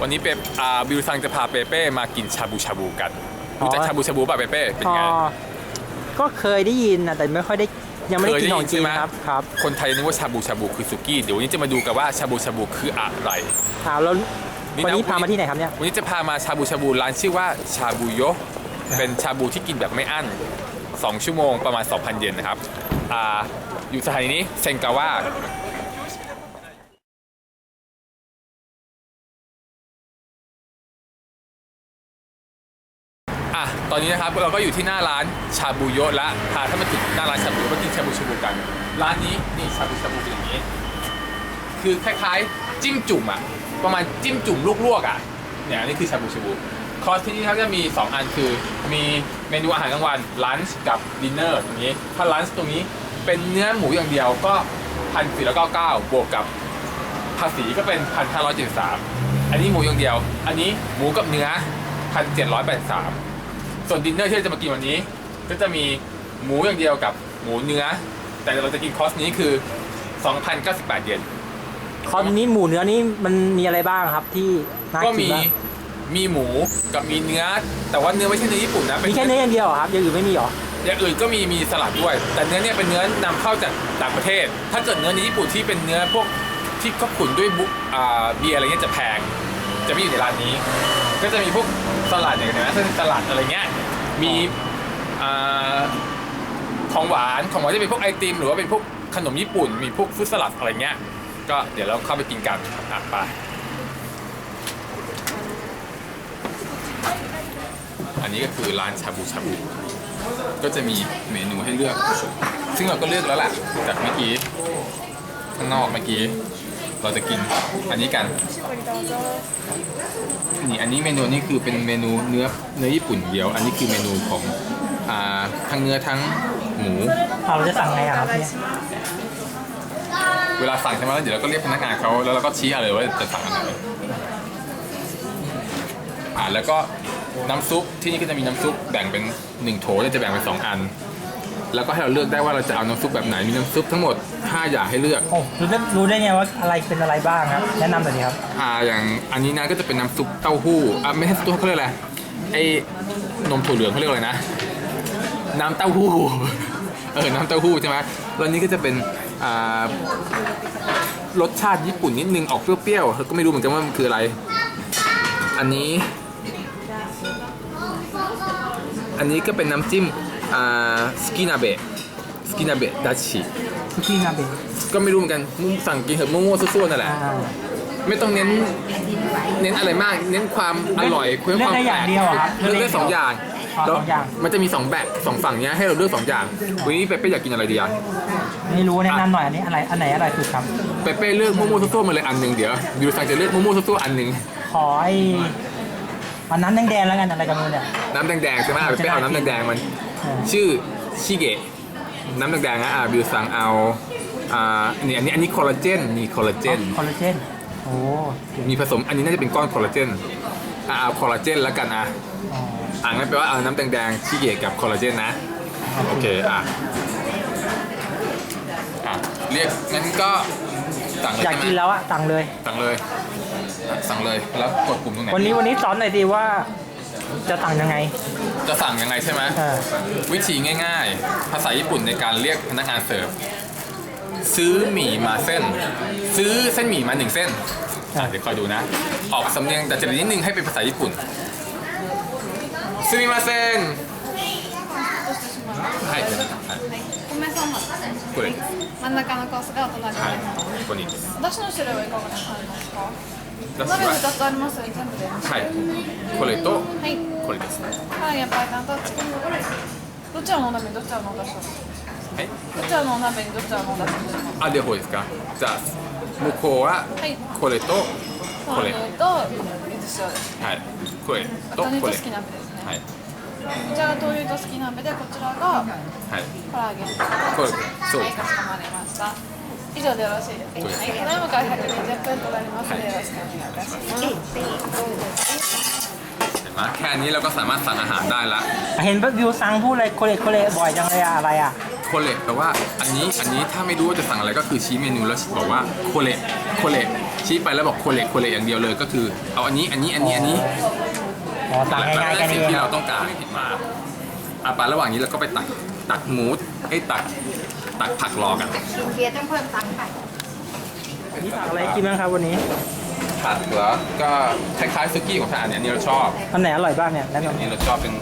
วันนี้เปอ่าบิวซังจะพาเปเป้มากินชาบูชาบูกันอ๋อรู้จักชาบูชาบูป่ะเปเป้เป็นพอไง ก็เคยได้ยินนะแต่ไม่ค่อยได้ยังไม่ได้เคยกินได้ขยิอนงจใช่ริงไหมครับครับ คนไทยนึกว่าชาบูชาบูคือสุกี้เดี๋ยววันนี้จะมาดูกันว่าชาบูชาบูคืออะไรอ่าแล้วนี่นะวันนี้พามาที่ไหนครับเนี่ยวันนี้จะพามาชาบูชาบูร้านชื่อว่าชาบูโยะเป็นชาบูที่กินแบบไม่อั้น 2 ชั่วโมงประมาณ 2,000 เยนนะครับอ่าอยู่สถานีนี้เซนกาวะ ตอนนี้นะครับเราก็อยู่ที่หน้าร้านชาบูโยะและพาท่านมาถึงหน้าร้านชาบูมากินชาบูชาบูกัน ร้านนี้นี่ชาบูชาบูเป็นอย่างนี้ คือคล้ายๆจิ้มจุ่มอะประมาณจิ้มจุ่มลวกๆอะเนี่ยนนี่คือชาบูชาบูคอร์สที่นี่ครับจะมี 2 อันคือมีเมนูอาหารกลางวันลันช์กับดินเนอร์ตรงนี้ ถ้าลันช์ตรงนี้เป็นเนื้อหมูอย่างเดียวก็พันสี่ร้อยเก้าเก้าบวกกับภาษีก็เป็นพันห้าร้อยเจ็ดสามอันนี้หมูอย่างเดียว อันนี้หมูกับเนื้อพันเจ็ดร้อยแปดสาม ส่วนดินเนอร์ที่เราจะมากินวันนี้ ก็จะมีหมูอย่างเดียวกับหมูเนื้อ แต่เราจะกินคอร์สนี้คือ 2,098 เยน คอนนี้หมูเนื้อนี่มันมีอะไรบ้างครับที่น่าก็กินมีบ้างมีหมูกับมีเนื้อ แต่ว่าเนื้อไม่ใช่เนื้อญี่ปุ่นนะมีแค่เนื้ออย่างเดียวเหรอครับอย่างอื่นไม่มีเหรออย่างอื่นก็มีมีสลัดด้วย แต่เนื้อเนี่ยเป็นเนื้อนำเข้าจากต่างประเทศ ถ้าเกิดเนื้อในญี่ปุ่นที่เป็นเนื้อพวกที่เขาขุนด้วยบุอ่าเบียร์อะไรเงี้ยจะแพง จะไม่อยู่ในร้านนี้ ก็จะมีพวกสลัดอย่างเงี้ยนะเส้นสลัดอะไรเงี้ย มีอ่าของหวานของหวานจะเป็นพวกไอติมหรือว่าเป็นพวกขนมญี่ปุ่น มีพวกฟรุตสลัดอะไรเงี้ย ก็เดี๋ยวเราเข้าไปกินกันอะไปอันนี้ก็คือร้านชาบูชาบู ก็จะมีเมนูให้เลือก ซึ่งเราก็เลือกแล้วแหละจากเมื่อกี้ข้างนอกเมื่อกี้ เราจะกินอันนี้กันนี่อันนี้เมนูนี้คือเป็นเมนูเนื้อเนื้อญี่ปุ่นเดียว อันนี้คือเมนูของอ่าทั้งเนื้อทั้งหมูเอาเราจะสั่งไงอะครับเนี่ยเวลาสั่งใช่ไหมแล้วเดี๋ยวเราก็เรียกพนักงานเขาแล้วเราก็ชี้เอาเลยว่าจะสั่งอันไหนอ่าแล้วก็น้ำซุปที่นี่ก็จะมีน้ำซุปแบ่งเป็นหนึ่งโถแล้วจะแบ่งเป็นสองอัน แล้วก็ให้เราเลือกได้ว่าเราจะเอาน้ำซุปแบบไหนมีน้ำซุปทั้งหมด 5 อย่างให้เลือกโอ้รู้ได้รู้ได้ไงว่าอะไรเป็นอะไรบ้างครับ แนะนำหน่อยดีครับ อ่าอย่างอันนี้นะก็จะเป็นน้ำซุปเต้าหู้อ่าไม่ใช่เต้าหู้เขาเรียกอะไรไอ้นมถั่วเหลืองเขาเรียกอะไรนะ น้ำเต้าหู้ เออน้ำเต้าหู้ใช่ไหมแล้วอันนี้ก็จะเป็นอ่ารสชาติญี่ปุ่นนิดนึงออกเปรี้ยวๆก็ไม่รู้เหมือนกันว่ามันคืออะไร อันนี้ อันนี้ก็เป็นน้ำจิ้ม อ่าสกินาเบะสกินาเบะดัชชิสุกี้นาเบะก็ไม่รู้เหมือนกันมุ่งสั่งกินเถอะมั่วๆซั่วๆนั่นแหละ อ่าไม่ต้องเน้น เน้นอะไรมาก เน้นความอร่อยเลือกความได้อย่างเดียวเหรอครับเลือกได้สองอย่างอ๋อแล้วสองอย่าง มันจะมีสองแบบสองฝั่งเนี้ยให้เราเลือกสองอย่างวันนี้เปเป้อยากกินอะไรดีอะไม่รู้แนะนำหน่อยอันนี้อะไรอันไหนอร่อยสุดครับ เปเป้เลือกมั่วๆซั่วๆมาเลยอันหนึ่งเดี๋ยวยูซังจะเลือกมั่วๆซั่วๆอันหนึ่งขอไอ้อันนั้นแดงๆแล้วกันอะไรกันเนี่ย น้ำแดงๆใช่ไหมเปเป้เอาน้ำแดงๆมันเออ ชื่อชิเกะน้ำแดงๆนะอะบิวซังเอาอ่านี่อันนี้อันนี้คอลลาเจนมีคอลลาเจนคอลลาเจนโอ้มีผสมอันนี้น่าจะเป็นก้อนคอลลาเจนอะเอาคอลลาเจนแล้วกันอะอ๋ออะงั้นแปลว่าเอาน้ำแดงๆชิเกะกับคอลลาเจนนะโอเคอะอะเรียกงั้นก็สั่งเลยอยากใช่ไหมกินแล้วอะสั่งเลย สั่งเลยอะสั่งเลยแล้วกดปุ่มตรงไหนวันนี้วันนี้สอนหน่อยดีว่า จะสั่งยังไง จะสั่งยังไงใช่ไหม เออ วิธีง่าย ๆ ภาษาญี่ปุ่นในการเรียกพนักงานเสิร์ฟ ซื้อหมี่มาเส้น ซื้อเส้นหมี่มาหนึ่งเส้น อ่ะเดี๋ยวคอยดูนะ ออกสำเนียงแต่จะนิดนึงให้เป็นภาษาญี่ปุ่น ซื้อหมี่มาเส้นはい米三枚これ真ん中のコースがお隣に、はいここにお出汁の種類はいかがでありますか 出汁鍋は2つありますよ全部でははいこれとい。これですね。はいやっぱりなんとチキンどちらのお鍋にどちらのお出汁をはい。どちらのお鍋にどちらのお出汁をしますあ両方ですか？じゃあ向こうははい。これとこれ。豆乳と塩ですはい。これあとこれ好き鍋ですね、はい。こちらが豆乳と好き鍋でこちらがはい。唐揚げこれそうはいですかしこまりました以上でよろしいですか、そうですはい、ただいまから120分となりますので、はいよろしくお願いいたしますเห็นไหมแค่นี้เราก็สามารถสั่งอาหารได้ละ เห็นแบบวิวซังพูดอะไรโคเลโคเลบ่อยจังเลยอะอะไรอะ โคเละแปลว่าอันนี้อันนี้ถ้าไม่รู้ว่าจะสั่งอะไรก็คือชี้เมนูแล้วบอกว่าโคเละโคเละ ชี้ไปแล้วบอกโคเล็กโคเล็กอย่างเดียวเลยก็คือเอาอันนี้อันนี้อันนี้อันนี้ อ๋อสั่งง่ายๆ และ แค่ สิ่ นี้ ง เอง ที่ ค เรา รับ ต้องการมาอ่ะไประหว่างนี้เราก็ไปตักตักหมูไอ้ยตัก ตักผักรอกันเบียร์ต้องเพิ่มตังค์ไปนี่สั่งอะไรกินบ้างครับวันนี้ผักเหรอก็คล้ายๆซุกี้ของทานเนี่ยอันนี้เราชอบอันไหนอร่อยบ้างเนี่ยแนะอันนำนี้เราชอบเป็น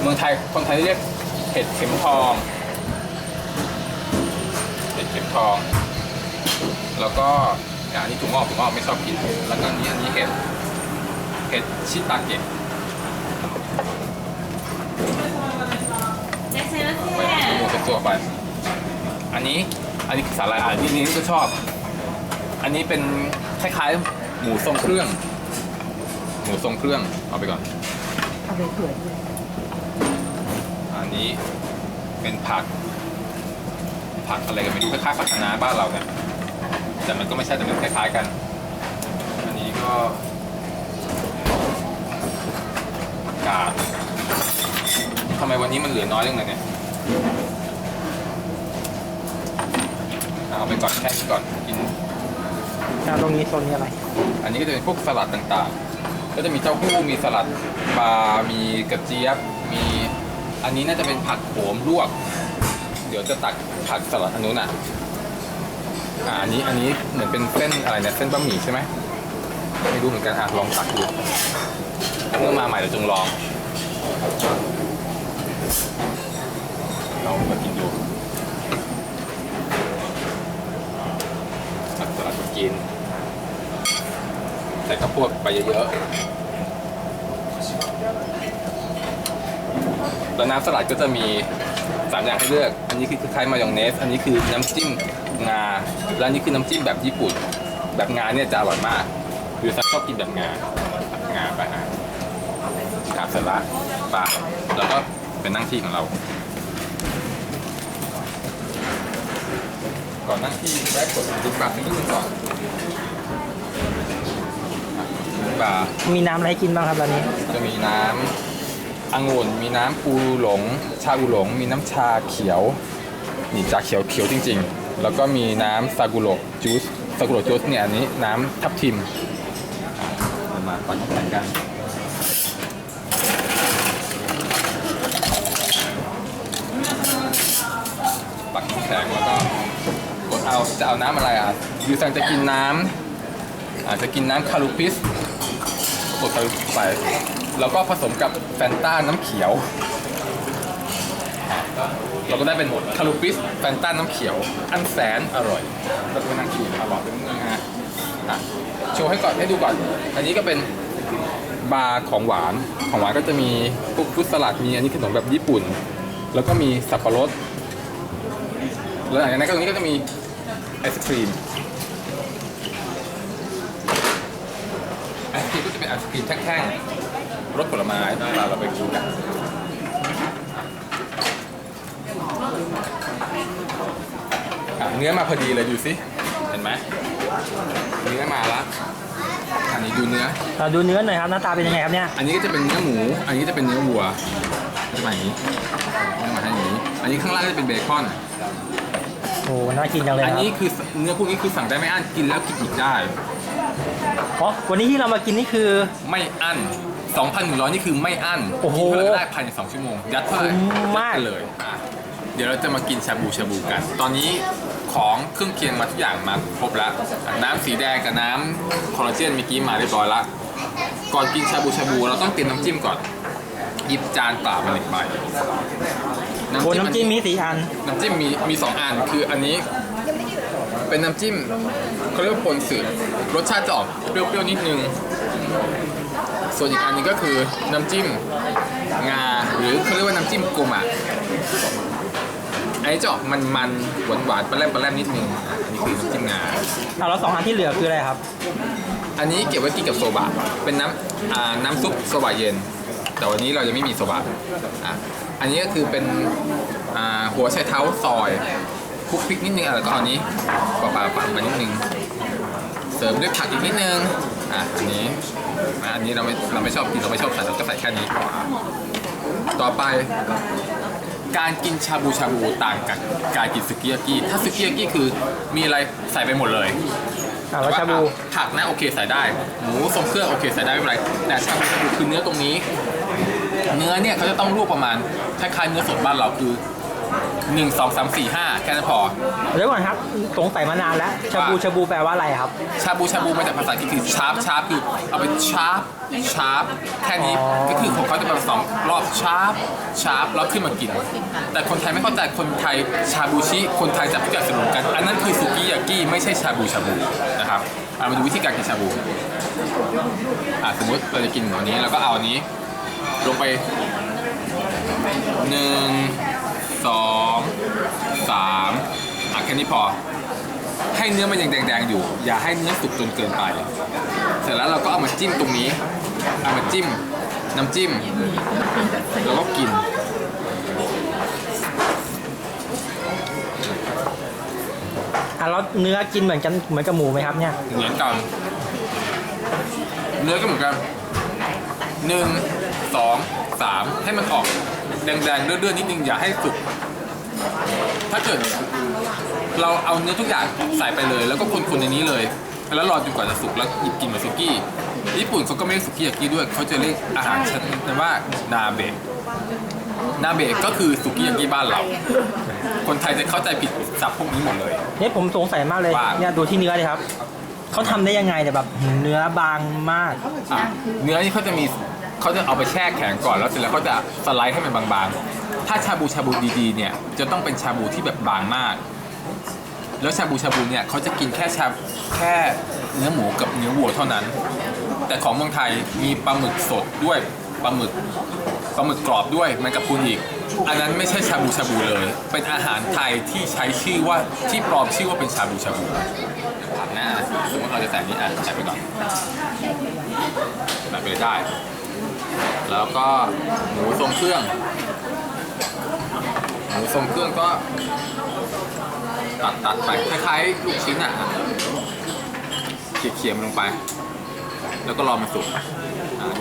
เมืองไทยคนไทยเรียกเห็ดเข็มทองเห็ดเข็มทอง แล้วก็อะอันนี้ถุงงอกถุงงอกไม่ชอบกิน แล้วก็อันนี้อันนี้เห็ดเห็ดชิตาเกะไปตัวตัวๆไปอั นี้ อันนี้สาหร่ายอันนี้นี่ก็ชอบ อันนี้เป็นคล้ายๆ หมูทรงเครื่อง หมูทรงเครื่องเอาไปก่อน เอาไปเผื่ออันนี้เป็นผัก ผักอะไรกันไม่รู้คล้ายๆผักคะน้าบ้านเราเนี่ยแต่มันก็ไม่ใช่แต่มันคล้ายๆกัน อันนี้ก็กาดทำไมวันนี้มันเหลือน้อยจังเลยเนี่ย เอาไปก่อนแค่นี้ก่อนกินอ่าตรงนี้โซนนี้อะไร อันนี้ก็จะเป็นพวกสลัดต่างๆ ก็จะมีเต้าหู้ มีสลัดปลา มีกระเจี๊ยบ มี อันนี้น่าจะเป็นผักโขมลวก เดี๋ยวจะตักผักสลัดอันนู้นอะ อ่าอันนี้ อันนี้เหมือนเป็นเส้นอะไรเนี่ย เส้นบะหมี่ใช่ไหมไม่รู้เหมือนกันอะลองตักดูเมื่อมาใหม่เดี๋ยวจงลองลองมากินดู ผักสลัดมากินใส่ข้าวโพดไปเยอะๆแล้วน้ำสลัดก็จะมีสามอย่างให้เลือก อันนี้คือคล้ายมายองเนส อันนี้คือน้ำจิ้มงา และอันนี้คือน้ำจิ้มแบบญี่ปุ่น แบบงาเนี่ยจะอร่อยมาก คือซักชอบกินแบบงา งาไปฮะกาบเสร็จละปะแล้วก็เป็นนั่งที่ของเรา ก่อนนั่งที่แวะกดดิบบาร์นิดนึงก่อนดิบบาร์มีน้ำอะไรให้กินบ้างครับร้านนี้ จะมีน้ำองุ่นมีน้ำปูหลง ชาอูหลง มีน้ำชาเขียว นี่ชาเขียวเขียวจริง ๆ แล้วก็มีน้ำซากุโระจูสซากุโระจูสเนี่ยอันนี้น้ำทับทิมอะเรามาปั่นน้ำแข็งกันปักน้ำแข็งแล้วก็กด เอาจะเอาน้ำอะไรอะยูซังจะกินน้ำอาจจะกินน้ำคารูปิสกดไปแล้วก็ผสมกับแฟนต้าน้ำเขียว เราก็ได้เป็นคารูปิสแฟนต้าน้ำเขียว อันแสนอร่อยแล้วก็นั่งกินอร่อยเป็นเมืองฮะอะโชว์ให้ก่อนให้ดูก่อน อันนี้ก็เป็นบาร์ของหวานของหวานก็จะมีพวกฟรุตสลัดมีอันนี้ขนมแบบญี่ปุ่น แล้วก็มีสับปะรดแล้วหลังจากนั้นก็ตรงนี้ก็จะมี ไอศครีมไอศครีมก็จะเป็นไอศครีมแท่งๆรสผลไม้เราเราไปดูกันอะเนื้อมาพอดีเลยดูสิเห็นไหมเนื้อมาละอันนี้ดูเนื้อ เราดูเนื้อหน่อยครับหน้าตาเป็นยังไงครับเนี่ยอันนี้ก็จะเป็นเนื้อหมู อันนี้ก็จะเป็นเนื้อวัวจะมาอย่างนี้จะมาอย่างนี้ อันนี้ข้างล่างก็จะเป็นเบคอน โอ้น่ากินจังเลยอันครับนี้คือเนื้อพวกนี้คือสั่งได้ไม่อั้นกินแล้วกินอีกได้อ๋อวันนี้ที่เรามากินนี่คือ ไม่อั้น 2,100 นี่คือไม่อั้นโอ้โหกินเท่าไหร่ก็ได้ภายใน2ชั่วโมง ยัดเท่าไหร่คุ้มมากยัดไปเลยอะเดี๋ยวเราจะมากินชาบูชาบูกัน ตอนนี้ของเครื่องเคียงมาทุกอย่างมาครบแล้ว น้ำสีแดงกับน้ำคอลลาเจนเมื่อกี้มาเรียบร้อยละก่อนกินชาบูชาบูเราต้องเตรียมน้ำจิ้มก่อนหยิบจานเปล่ามาหนึ่งใบ โอ้น้ำจิ้มอัมีสีอัน น้ำจิ้มมีมีสองอันคืออันนี้เป็นน้ำจิ้มเขาเรียกว่าปนสืบรสชาติจะออกเปรี้ยวๆนิดนึง ส่วนอีกอันหนึงก็คือน้ำจิ้มงาหรือเขาเรียกว่าน้ำจิ้มโกมะอันนี้จะออกมันๆหวานๆปลาแรมปลาแรมนิดนึงอะอันนี้คือน้ำจิ้มงา เอาแล้วสองอันที่เหลือคืออะไรครับ อันนี้เก็บไว้กินกับโซบะ เป็นน้ำอ่าน้ำซุปโซบะเย็น แต่วันนี้เรายังไม่มีโซบะอะอันนี้ก็คือเป็นอ่าหัวไชเท้าซอยคลุกพริกนิดนึงอะแล้วก็เอาอันนี้ปะปะปะมานิดนึง เสริมด้วยผักอีกนิดนึงอะอันนี้อะอันนี้เราไม่เราไม่ชอบกินเราไม่ชอบใส่เราก็ใส่แค่นี้พออะต่อไปการกินชาบูชาบูต่างกับการกินสึกิยากิถ้าสึกิยากิคือมีอะไรใส่ไปหมดเลยอ่าแล้วชาบูผักนะโอเคใส่ได้ หมูทรงเครื่องโอเคใส่ได้ไม่เป็นไร แต่ชาบูชาบูคือเนื้อตรงนี้ เนื้อเนี่ยเขาจะต้องลวกประมาณคล้ายๆเนื้อสดบ้านเราคือหนึ่งสองสามสี่ห้าแค่นั้นพอ เดี๋ยวก่อนครับสงสัยมานานแล้วชาบูว่า ชาบูแปลว่าอะไรครับ ชาบูชาบูมาจากภาษาอังกฤษคือชาร์ปชาร์ปคือเอาไปชาร์ปชาร์ปแค่นี้อ๋อ ก็คือของเขาจะเป็นสองรอบชาร์ปชาร์ปแล้วขึ้นมากิน แต่คนไทยไม่เข้าใจคนไทยชาบูชิคนไทยจับทุกอย่างสนุนกัน อันนั้นคือสุกี้ยากิไม่ใช่ชาบูชาบูนะครับเอามาดูวิธีการกินชาบูอะสมมติเราจะกินแบบนี้แล้วก็เอาอันนี้ ลงไปหนึ่งสองสามอะแค่นี้พอ ให้เนื้อมันยังแดงๆอยู่ อย่าให้เนื้อสุกจนเกินไป เสร็จแล้วเราก็เอามาจิ้มตรงนี้เอามาจิ้ม น้ำจิ้ม แล้วก็กินอะแล้วเนื้อกินเหมือนกันเหมือนกับหมูไหมครับเนี่ย เหมือนกัน เนื้อก็เหมือนกันหนึ่ง สองสามให้มันออกแดงๆเลือดๆนิดนึงอย่าให้สุกถ้าเกิดเราเอาเนื้อทุกอย่างใส่ไปเลย แล้วก็คนๆในนี้เลย แล้วรอจนกว่าจะสุกแล้วหยิบกินเหมือนสุกี้ญี่ปุ่นเขาก็ไม่เรียกสุกี้ยากิด้วยเขาจะเรียกอาหารชนิดนั้นว่านาเบะนาเบะก็คือสุกี้ยากิบ้านเรา คนไทยจะเข้าใจผิดศัพท์พวกนี้หมดเลย เนี่ยผมสงสัยมากเลยว่า เนี่ยดูที่เนื้อเลยครับเขาทำได้ยังไงเนี่ยแบบเนื้อบางมาก อะเนื้อนี่เขาจะมี เขาจะเอาไปแช่แข็งก่อนแล้วเสร็จแล้วเขาจะสไลด์ให้มันบางๆ ถ้าชาบูชาบูดีๆเนี่ยจะต้องเป็นชาบูที่แบบบางมาก แล้วชาบูชาบูเนี่ยเขาจะกินแค่ชาแค่เนื้อหมูกับเนื้อวัวเท่านั้น แต่ของเมืองไทยมีปลาหมึกสดด้วยปลาหมึกปลาหมึกกรอบด้วยมันกับคุณอีก อันนั้นไม่ใช่ชาบูชาบูเลย เป็นอาหารไทยที่ใช้ชื่อว่าที่ปลอมชื่อว่าเป็นชาบูชาบูหน้าสมมติเราจะใส่อันนี้อะใส่ไปก่อนแบบไปได้ แล้วก็หมูทรงเครื่อง หมูทรงเครื่องก็ ตัดตัดไปคล้ายๆลูกชิ้นอะเขี่ยเขี่ยมันลงไป แล้วก็รอมันสุกอะ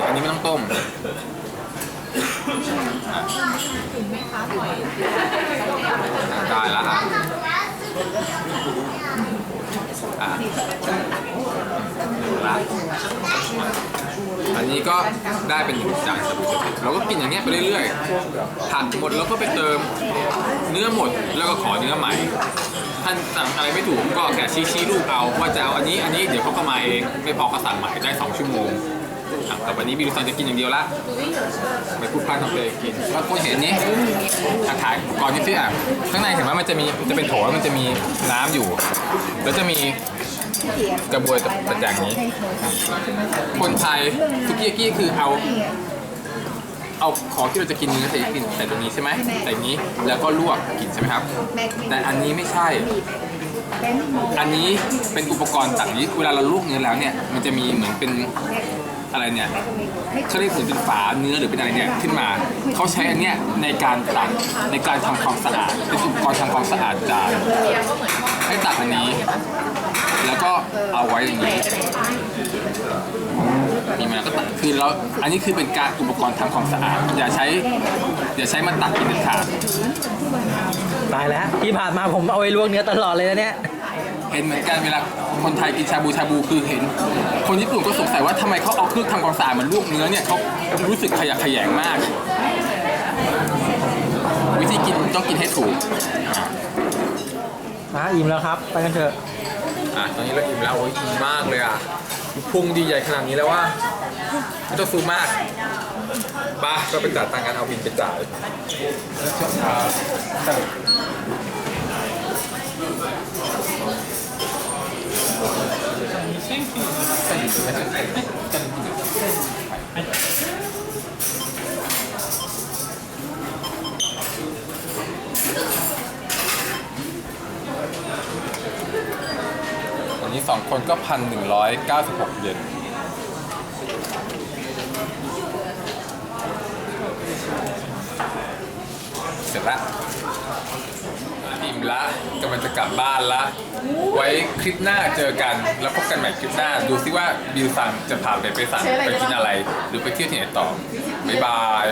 อันนี้ไม่ต้องต้มอะได้แล้วอะอะละ อันนี้ก็ได้เป็นหนึ่งจานเราก็กินอย่างเงี้ยไปเรื่อยๆผักหมดแล้วก็ไปเติมเนื้อหมดแล้วก็ขอเนื้อใหม่ ท่านสั่งอะไรไม่ถูกก็แค่ชี้ชี้รูปเอาว่าจะเอาอันนี้อันนี้เดี๋ยวเขาก็มาเองไม่พอก็สั่งใหม่ได้สองชั่วโมงแต่วันนี้บิวซันจะกินอย่างเดียวละไม่พูดพลาดทำเลยกินบางคนเห็นอันนี้อะถ่ายก่อนที่ที่อะข้างในเห็นไหมมันจะมีจะเป็นโถแล้วมันจะมีน้ำอยู่ แล้วจะมี กระบวยตะแกรงนี้ คนไทยสุกี้ยากิคือเอา เอาของที่เราจะกินเนื้อใส่กินใส่ตรงนี้ใช่ไหมใส่นี้ แล้วก็ลวกกินใช่ไหมครับ แต่อันนี้ไม่ใช่ อันนี้เป็นอุปกรณ์ต่างนี้เวลาเราลวกเนื้อแล้วเนี่ย มันจะมีเหมือนเป็นอะไรเนี่ยเขาเรียกเหมือนเป็นฝาเนื้อหรือเป็นอะไรเนี่ยขึ้นมา เขาใช้อันเนี้ยในการตักในการทำความสะอาดเป็นอุปกรณ์ทำความสะอาดจาน ให้ตักอันนี้ แล้วก็เอาไว้อย่างนี้มีมันก็ตัดคือเราอันนี้คือเป็นการอุปกรณ์ทำความสะอาด อย่าใช้ อย่าใช้มันตัดกินเด็ดขาดตายแล้วที่ผ่านมาผมเอาไว้ลวกเนื้อตลอดเลยนะเนี่ย เห็นเหมือนกันเวลาคนไทยกินชาบูชาบูคือเห็น คนญี่ปุ่นก็สงสัยว่าทำไมเขาเอาเครื่องทำความสะอาดมันลวกเนื้อเนี่ยเขารู้สึกขยะแขยงมาก วิธีกินต้องกินให้ถูก อะอิ่มแล้วครับ ไปกันเถอะ อะตอนนี้เราอิ่มแล้วโอ้ยอิ่มมากเลยอะพุงดีใหญ่ขนาดนี้แล้วว่าไม่ต้องซูมมากป้าก็ไปจ่ายตังค์กันเอาบินไปจ่ายวัน นี้สองคนก็พันหนึ่งร้อยเก้าสิบหกเยนเสร็จละอิ่มละกำลังจะกลับบ้านละ ไว้คลิปหน้าเจอกัน แล้วพบกันใหม่คลิปหน้า ดูซิว่าบิวซังจะพาไปไปสั่งไปกินอะไร หรือไปเที่ยวที่ไหนต่อ บ๊ายบาย